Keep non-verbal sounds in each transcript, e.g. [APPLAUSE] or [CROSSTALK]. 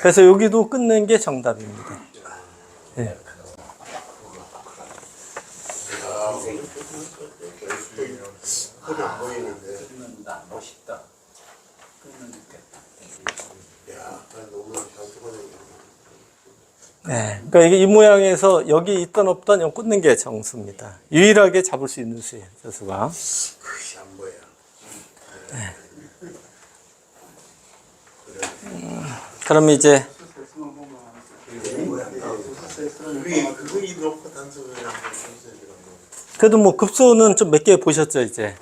그래서 여기도 끊는 게 정답입니다. 끊어내. 네. 그러니까 이게 이 모양에서 여기 있던 없던 요 끊는 게 정수입니다. 유일하게 잡을 수 있는 수예요, 저 수가. 그것이 안 보여. 그러면 이제 그래도 뭐 급수는 좀 몇 개 보셨죠, 이제.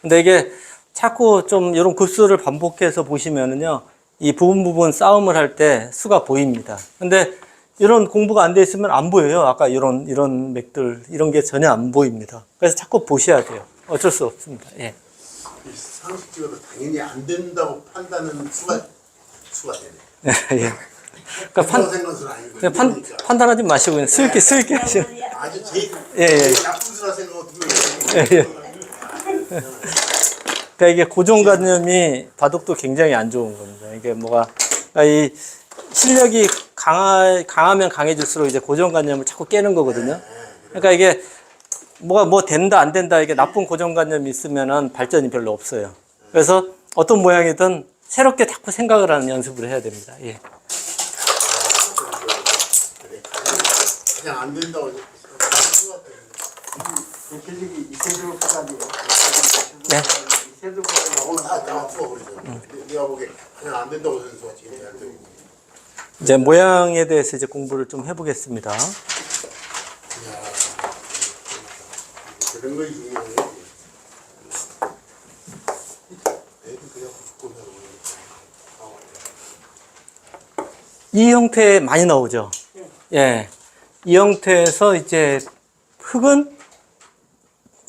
근데 이게 자꾸 좀 이런 급수를 반복해서 보시면은요, 이 부분 부분 싸움을 할 때 수가 보입니다. 근데 이런 공부가 안 돼 있으면 안 보여요. 아까 이런, 이런 맥들, 이런 게 전혀 안 보입니다. 그래서 자꾸 보셔야 돼요. 어쩔 수 없습니다. 예. 상식적으로 당연히 안 된다고 판단은 수가 수가 되네. 예. 그러니까 판, 그냥 판, 그러니까. 판단하지 마시고 그냥 슬게 하시고. 아주 제일 예, 예. 제일 나쁜 수라 생각하면 예, 예. 그러니까 이게 고정관념이 바둑도 굉장히 안 좋은 겁니다. 이게 뭐가 그러니까 이 실력이 강하, 강하면 강해질수록 이제 고정관념을 자꾸 깨는 거거든요. 그러니까 이게 뭐가 뭐 된다 안 된다 이게 나쁜 고정관념이 있으면은 발전이 별로 없어요. 그래서 어떤 모양이든 새롭게 자꾸 생각을 하는 연습을 해야 됩니다. 예. 그냥 안 된다고 이세돌 네. 이세돌 오늘 다다 풀어버리죠. 내가 보기에 그냥 안 된다고 하는 수가 지금 안 되고. 이제 모양에 대해서 이제 공부를 좀 해보겠습니다. 그런 중요해. 애들 그냥 죽고 이 형태 많이 나오죠. 예. 이 형태에서 이제 흙은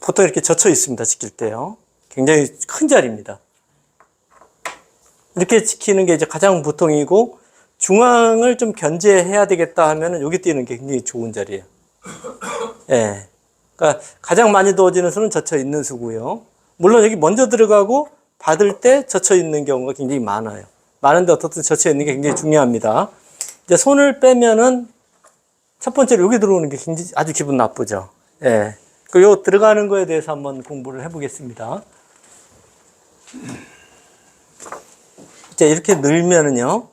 보통 이렇게 젖혀 있습니다. 지킬 때요. 굉장히 큰 자리입니다. 이렇게 지키는 게 이제 가장 보통이고 중앙을 좀 견제해야 되겠다 하면은 여기 뛰는 게 굉장히 좋은 자리예요. 예. 그러니까 가장 많이 두어지는 수는 젖혀 있는 수고요. 물론 여기 먼저 들어가고 받을 때 젖혀 있는 경우가 굉장히 많아요. 많은데 어떻든 젖혀 있는 게 굉장히 중요합니다. 이제 손을 빼면은 첫 번째로 여기 들어오는 게 굉장히 아주 기분 나쁘죠. 예. 그요 들어가는 거에 대해서 한번 공부를 해보겠습니다. 이제 이렇게 늘면은요.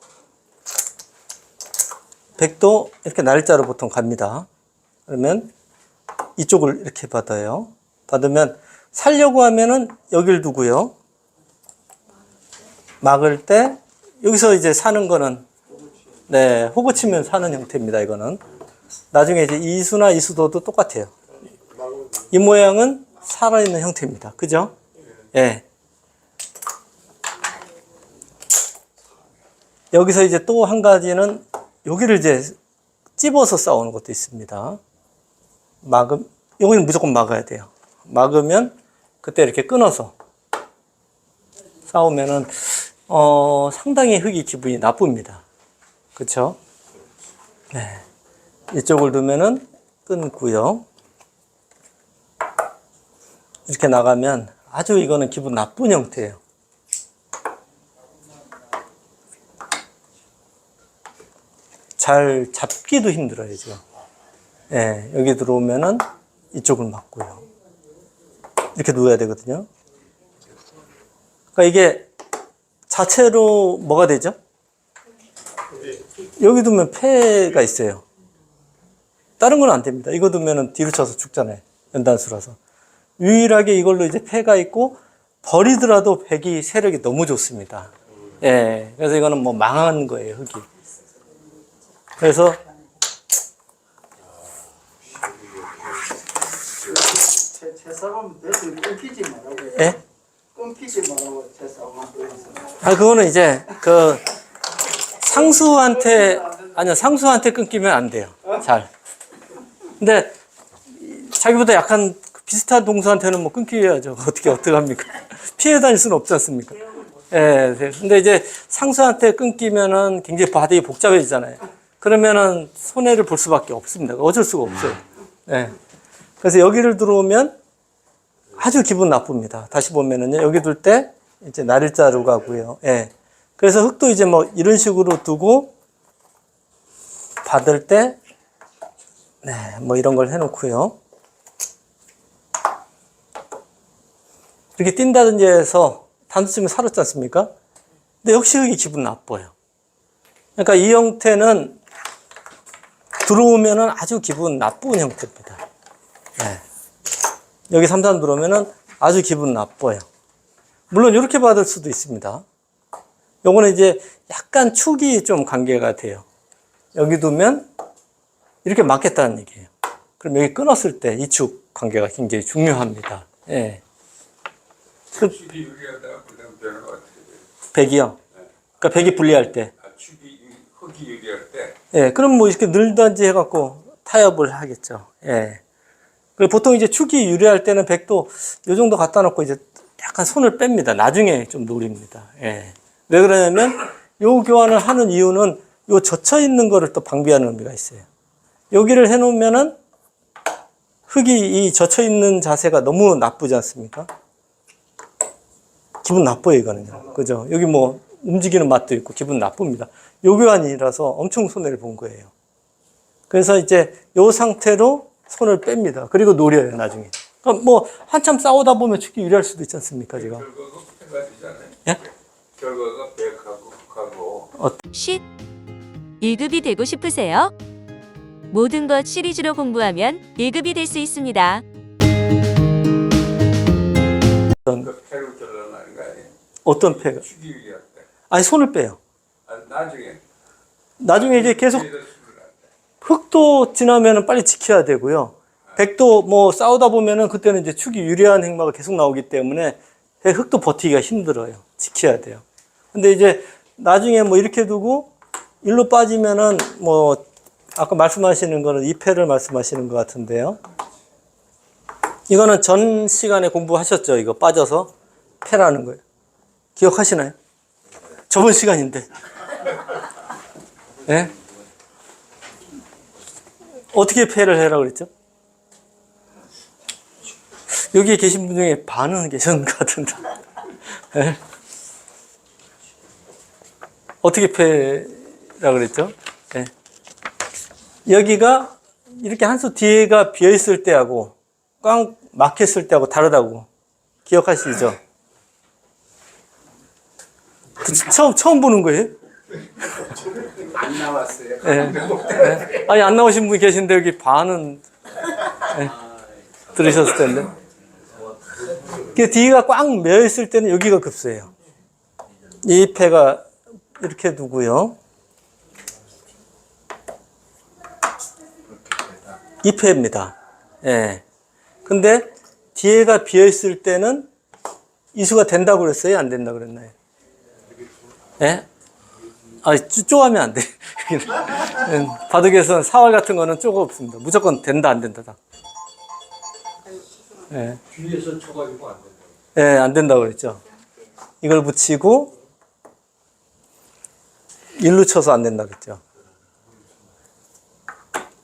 백도 이렇게 날짜로 보통 갑니다. 그러면 이쪽을 이렇게 받아요. 받으면 살려고 하면은 여길 두고요. 막을 때 여기서 이제 사는 거는 네, 호구 치면 사는 형태입니다. 이거는 나중에 이제 이수나 이수도도 똑같아요. 이 모양은 살아있는 형태입니다. 그죠? 예. 여기서 이제 또 한 가지는 여기를 이제 찝어서 싸우는 것도 있습니다. 막음, 여기는 무조건 막아야 돼요. 막으면 그때 이렇게 끊어서 싸우면은 어, 상당히 흙이 기분이 나쁩니다. 그쵸? 네. 이쪽을 두면은 끊고요. 이렇게 나가면 아주 이거는 기분 나쁜 형태예요. 잘 잡기도 힘들어요, 지금. 예, 여기 들어오면은 이쪽을 막고요. 이렇게 누워야 되거든요. 그러니까 이게 자체로 뭐가 되죠? 여기 두면 폐가 있어요. 다른 건 안 됩니다. 이거 두면은 뒤로 쳐서 죽잖아요. 연단수라서. 유일하게 이걸로 이제 폐가 있고 버리더라도 백이 세력이 너무 좋습니다. 예. 그래서 이거는 뭐 망한 거예요, 흙이. 그래서 제, 제 말라고 예? 제아 그거는 이제 그 상수한테 아니요 상수한테 끊기면 안 돼요. 잘. 근데 자기보다 약한 비슷한 동수한테는 뭐 끊겨야죠. [LAUGHS] 어떻게 어떻게 합니까? 피해 다닐 수는 없지 않습니까? 예. 네. 근데 이제 상수한테 끊기면은 굉장히 바닥이 복잡해지잖아요. 그러면은 손해를 볼 수밖에 없습니다. 어쩔 수가 없어요. 예. 그래서 여기를 들어오면 아주 기분 나쁩니다. 다시 보면은요. 여기 둘 때 이제 날일자로 가고요. 예. 그래서 흙도 이제 뭐 이런 식으로 두고 받을 때, 네, 뭐 이런 걸 해놓고요. 이렇게 뛴다든지 해서 단수치면 살았지 않습니까? 근데 역시 흙이 기분 나빠요. 그러니까 이 형태는 들어오면은 아주 기분 나쁜 형태입니다. 네. 여기 삼산 들어오면은 아주 기분 나빠요. 물론 이렇게 받을 수도 있습니다. 요거는 이제 약간 축이 좀 관계가 돼요. 여기 두면 이렇게 맞겠다는 얘기예요. 그럼 여기 끊었을 때 이 축 관계가 굉장히 중요합니다. 예. 그 축이 유리하다 그다음 변화가 어떻게 돼요? 백이요. 그러니까 백이 분리할 때. 아, 축이 유- 흙이 유리할 때 예, 그럼 뭐 이렇게 늘든지 해갖고 타협을 하겠죠. 예. 보통 이제 축이 유리할 때는 백도 요 정도 갖다 놓고 이제 약간 손을 뺍니다. 나중에 좀 노립니다. 예. 왜 그러냐면 요 교환을 하는 이유는 요 젖혀 있는 거를 또 방비하는 의미가 있어요. 여기를 해 놓으면은 흙이 이 젖혀 있는 자세가 너무 나쁘지 않습니까? 기분 나빠요, 이거는요. 그죠? 여기 뭐 움직이는 맛도 있고 기분 나쁩니다. 요 교환이라서 엄청 손해를 본 거예요. 그래서 이제 요 상태로 손을 뺍니다. 그리고 노려요, 나중에. 그럼 뭐 한참 싸우다 보면 축이 유리할 수도 있지 않습니까, 지금? 결과가 배가 되잖아요. 예? 결과가 백하고 쉿! 1급이 되고 싶으세요? 모든 것 시리즈로 공부하면 1급이 될 수 있습니다. 그 패로 결론나는 거 아니에요? 어떤 패가? 축이 유리할 때. 아니, 손을 빼요. 아, 나중에 나중에 이제 계속. 흙도 지나면은 빨리 지켜야 되고요. 백도 뭐 싸우다 보면은 그때는 이제 축이 유리한 행마가 계속 나오기 때문에 흙도 버티기가 힘들어요. 지켜야 돼요. 근데 이제 나중에 뭐 이렇게 두고 일로 빠지면은 뭐 아까 말씀하시는 거는 이 패를 말씀하시는 것 같은데요. 이거는 전 시간에 공부하셨죠? 이거 빠져서 패라는 거예요. 기억하시나요? 저번 시간인데. 예? 어떻게 패를 해라 그랬죠? 여기 계신 분 중에 반은 계셨는 것 같은데. 예? 어떻게 패라 그랬죠? 예. 여기가 이렇게 한 수 뒤에가 비어 있을 때하고 꽉 막혔을 때하고 다르다고 기억하시죠? 그 처음 처음 보는 거예요? 안 나왔어요. 예. 예. 아니 안 나오신 분 계신데 여기 반은 예. 들으셨을 텐데. 그 뒤가 꽉 메어 있을 때는 여기가 급수예요. 이 패가 이렇게 두고요. 이 패입니다. 예. 근데 뒤에가 비어 있을 때는 이수가 된다고 그랬어요? 안 된다고 그랬나요? 예? 아, 쪼- 쪼가면 안 돼. [LAUGHS] 음, 바둑에서는 사활 같은 거는 쪼가 없습니다. 무조건 된다, 안 된다. 다. 예. 뒤에서 쳐가지고 안 된다. 예, 안 된다고 그랬죠. 이걸 붙이고, 일로 쳐서 안 된다 그랬죠.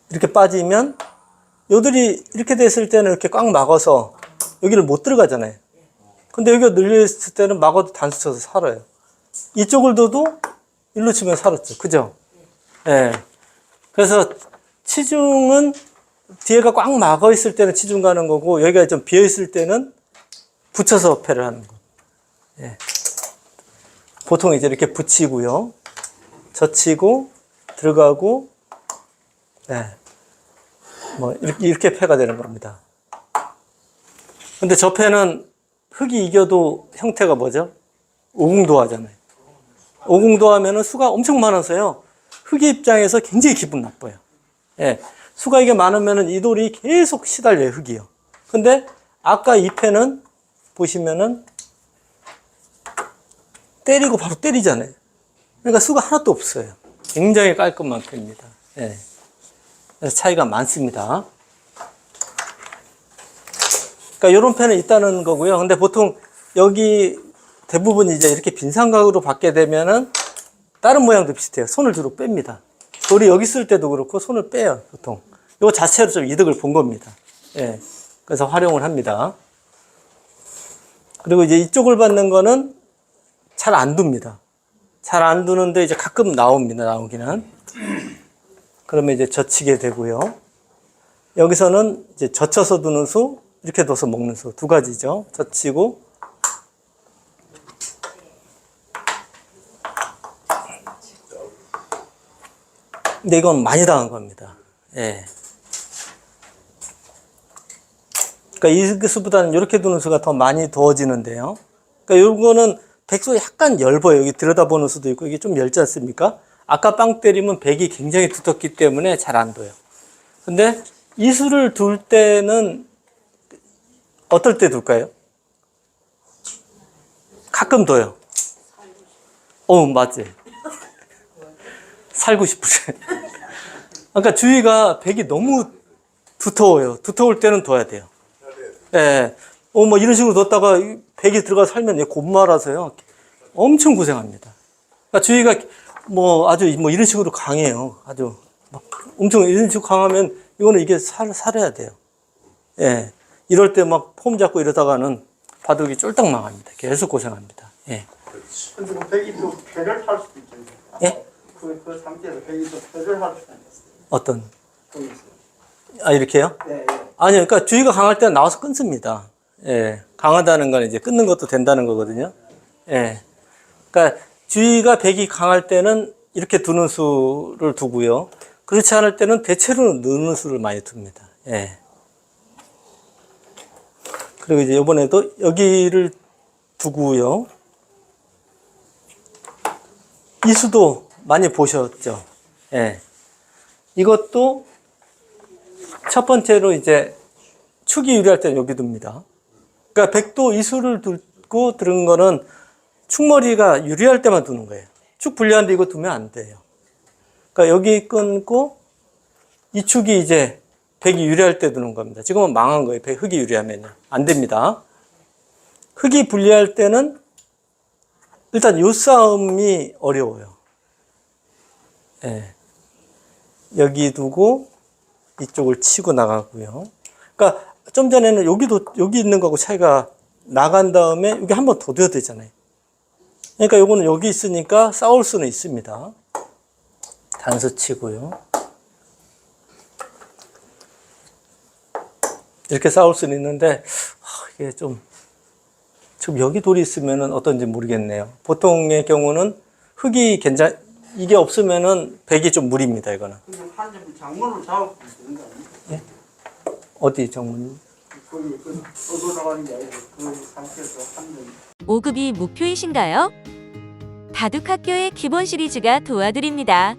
이렇게 빠지면, 요들이 이렇게 됐을 때는 이렇게 꽉 막아서 여기를 못 들어가잖아요. 근데 여기가 늘려있을 때는 막아도 단수 쳐서 살아요. 이쪽을 둬도 일로 치면 살았죠. 그죠? 예. 그래서 치중은 뒤에가 꽉 막아 있을 때는 치중 가는 거고 여기가 좀 비어 있을 때는 붙여서 패를 하는 거. 예. 보통 이제 이렇게 붙이고요. 젖히고 들어가고 네. 뭐 이렇게 이렇게 패가 되는 겁니다. 근데 저 패는 흙이 이겨도 형태가 뭐죠? 오궁도 하잖아요. 오궁도 하면은 수가 엄청 많아서요. 흙의 입장에서 굉장히 기분 나빠요. 예. 수가 이게 많으면은 이 돌이 계속 시달려요, 흙이요. 근데 아까 이 패는 보시면은 때리고 바로 때리잖아요. 그러니까 수가 하나도 없어요. 굉장히 깔끔한 패입니다. 예. 그래서 차이가 많습니다. 그러니까 이런 패는 있다는 거고요. 근데 보통 여기 대부분 이제 이렇게 빈 삼각으로 받게 되면은 다른 모양도 비슷해요. 손을 주로 뺍니다. 돌이 여기 있을 때도 그렇고 손을 빼요, 보통. 이거 자체로 좀 이득을 본 겁니다. 예. 그래서 활용을 합니다. 그리고 이제 이쪽을 받는 거는 잘 안 둡니다. 잘 안 두는데 이제 가끔 나옵니다. 나오기는. 그러면 이제 젖히게 되고요. 여기서는 이제 젖혀서 두는 수, 이렇게 둬서 먹는 수 두 가지죠. 젖히고 근데 이건 많이 당한 겁니다. 예. 그러니까 이 수보다는 이렇게 두는 수가 더 많이 두어지는데요. 그러니까 요거는 백수 약간 엷어요. 여기 들여다보는 수도 있고 이게 좀 얇지 않습니까? 아까 빵 때리면 백이 굉장히 두텁기 때문에 잘 안 둬요. 근데 이 수를 둘 때는 어떨 때 둘까요? 가끔 둬요. 어, 맞지. 살고 싶으세. 그러니까 주위가 백이 너무 두터워요. 두터울 때는 둬야 돼요. 예. 어, 뭐 이런 식으로 뒀다가 이 백이 들어가 살면 얘 곤말아서요. 엄청 고생합니다. 그러니까 주위가 뭐 아주 뭐 이런 식으로 강해요. 아주 막 엄청 이런 식으로 강하면 이거는 이게 살, 살아야 돼요. 예. 이럴 때 막 폼 잡고 이러다가는 바둑이 쫄딱 망합니다. 계속 고생합니다. 예. 근데 그 백이 또 패를 할 수도 있잖아요. 예? 그, 그 상태에서 백이 또 패를 할 수도 있어요. 어떤? 아, 이렇게요? 예, 예. 아니요. 그러니까 주의가 강할 때는 나와서 끊습니다. 예. 강하다는 건 이제 끊는 것도 된다는 거거든요. 예. 그러니까 주의가 백이 강할 때는 이렇게 두는 수를 두고요. 그렇지 않을 때는 대체로 넣는 수를 많이 둡니다. 예. 그리고 이제 이번에도 여기를 두고요. 이 수도 많이 보셨죠? 예. 이것도 첫 번째로 이제 축이 유리할 때는 여기 둡니다. 그러니까 백도 이수를 두고 들은 거는 축머리가 유리할 때만 두는 거예요. 축 불리한데 이거 두면 안 돼요. 그러니까 여기 끊고 이 축이 이제 백이 유리할 때 두는 겁니다. 지금은 망한 거예요. 백 흑이 유리하면요. 안 됩니다. 흑이 불리할 때는 일단 요 싸움이 어려워요. 예. 여기 두고 이쪽을 치고 나가고요. 그러니까 좀 전에는 여기도 여기 있는 거하고 차이가 나간 다음에 여기 한 번 더 둬야 되잖아요. 그러니까 요거는 여기 있으니까 싸울 수는 있습니다. 단수 치고요. 이렇게 싸울 수는 있는데 하, 이게 좀 지금 여기 돌이 있으면은 어떤지 모르겠네요. 보통의 경우는 흙이 괜찮 이게 없으면은 백이 좀 무리입니다. 이거는 근데 한점 장문을 잡고 되는 거 아니에요? 어디 정문? 거기 그 얻어 나가는 게 아니고 그 상태에서 한 점. 5급이 목표이신가요? 바둑학교의 기본 시리즈가 도와드립니다.